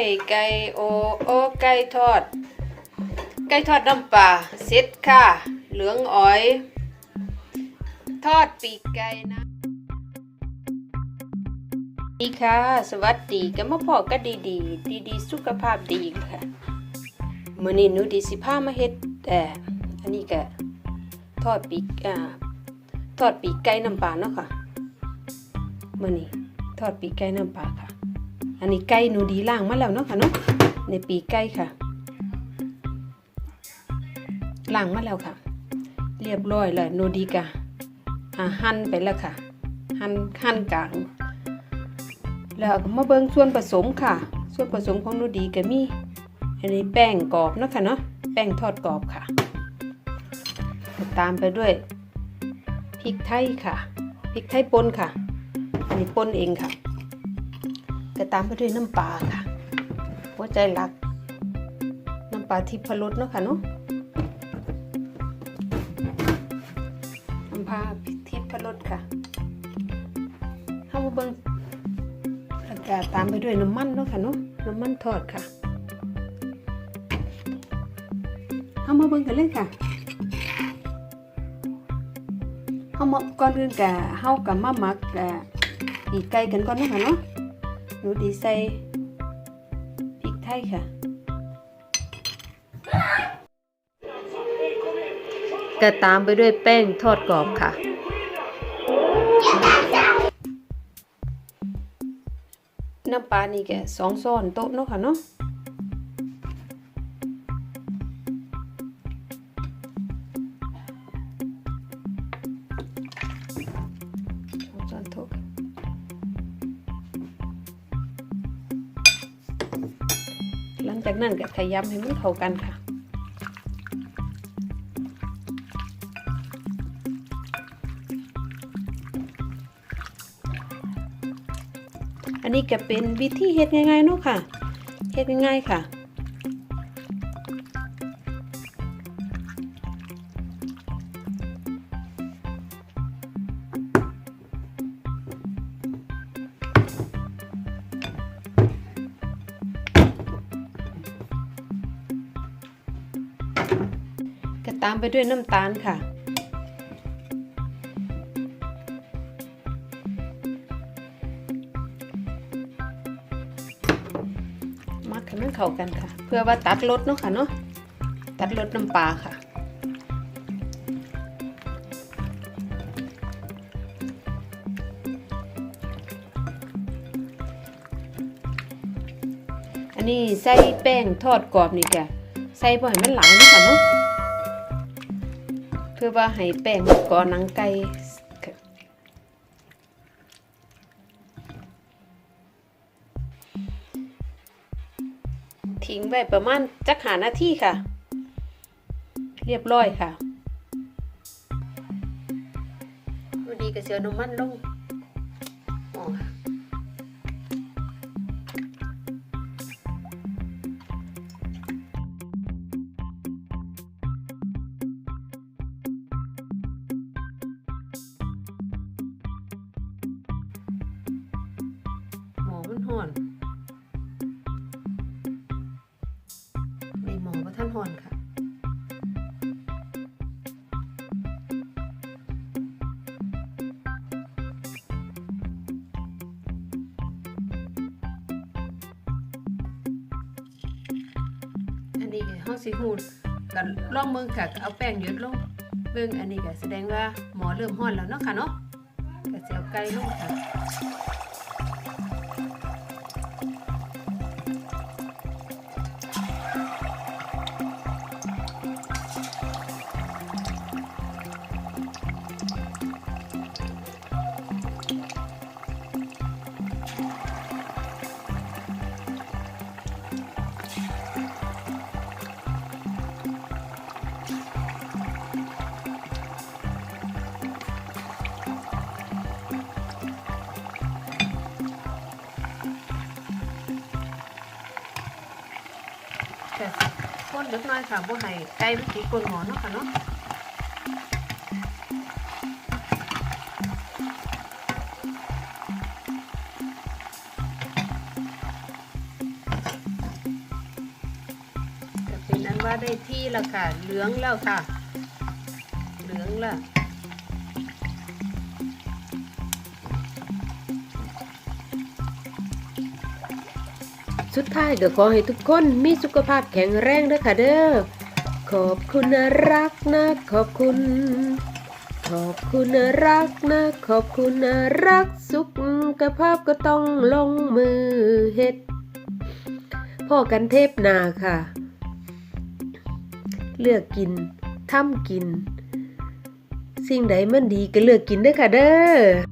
ย ไก่โอโอไก่ทอด ไก่ทอดน้ำปลาเสร็จค่ะ เหลืองอ้อย ทอดปีกไก่นะดีค่ะ สวัสดีก็มาพอก็ดีดีดีดีสุขภาพดีค่ะมือนี้หนูดีสิพามาเฮ็ดแต่อันนี้ก็ทอดปีกอ่าทอดปีกไก่น้ำปลาเนาะค่ะมือนี้ทอดปีกไก่น้ำปลาค่ะ อันนี้ไก่หนูดีล่างมาแล้วเนาะค่ะเนาะในปีไก่ค่ะล่างมาแล้วค่ะ เรียบร้อยแล้วหนูดีกะหั่นไปแล้วค่ะ หั่นหั่นกลางแล้วมาเบิ่งส่วนผสมค่ะ ส่วนผสมของหนูดีก็มีอันนี้แป้งกรอบเนาะค่ะเนาะแป้งทอดกรอบค่ะตามไปด้วยพริกไทยค่ะพริกไทยป่นค่ะ อันนี้ป่นเองค่ะ ก็ตามไปด้วยน้ำปลาค่ะหัวใจหลัก น้ำปลาทิพรสเนาะค่ะเนาะน้ำปลาทิพรสค่ะข้ามาเบิ่งแล้วก็ตามไปด้วยน้ำมันเนาะค่ะเนาะน้ำมันทอดค่ะเอามาเบิ่งกันเลยค่ะเอามาก่อนอื่นกะเฮากับมาหมักกะปีกไก่กันก่อนเนาะค่ะเนาะ หนูดีใส่พริกไทยค่ะก็ตามไปด้วยแป้งทอดกรอบค่ะ น้ำปลานี่แกสองซ้อนโต๊ะเนาะค่ะเนาะ จากนั้นก็ขยำให้มันเข้ากันค่ะ อันนี้ก็เป็นวิธีเฮ็ดง่ายๆเนาะค่ะเฮ็ดง่ายๆค่ะ ตามไปด้วยน้ำตาลค่ะ มักให้มันเข้ากันค่ะ เพื่อว่าตัดรสเนาะค่ะเนาะตัดรสน้ำปลาค่ะอันนี้ใส่แป้งทอดกรอบนี่แกใส่บ่ให้มันหลายเนาะค่ะเนาะ คือว่าให้แป้งก่อหนังไก่ทิ้งไว้ประมาณจักหานาทีค่ะ เรียบร้อยค่ะพอดีกับเสียนมันลง ห่อนในหมอว่าท่านหอนค่ะ อันนี้ก็เฮาสิฮูดกันลองเบิ่งค่ะเอาแป้งหยดลงเบิ่งอันนี้ก็แสดงว่าหมอเริ่มฮ้อนแล้วเนาะค่ะเนาะก็สิเอาไก่ลงค่ะ คนเล็กน้อยค่ะบ่ให้ไก่มันติก้นหมอเนาะค่ะเนาะเป็นนั้นว่าได้ที่แล้วค่ะ เหลืองแล้วค่ะ เหลืองแล้ว สุดท้ายก็ขอให้ทุกคนมีสุขภาพแข็งแรงด้วยค่ะเด้อ ขอบคุณนะรักนะ ขอบคุณ ขอบคุณนะรักนะ ขอบคุณนะรักสุขภาพก็ต้องลงมือเฮ็ดพ่อกันเทพนาค่ะ เลือกกินทำกิน สิ่งใดมันดีก็เลือกกินด้อค่ะเด้อ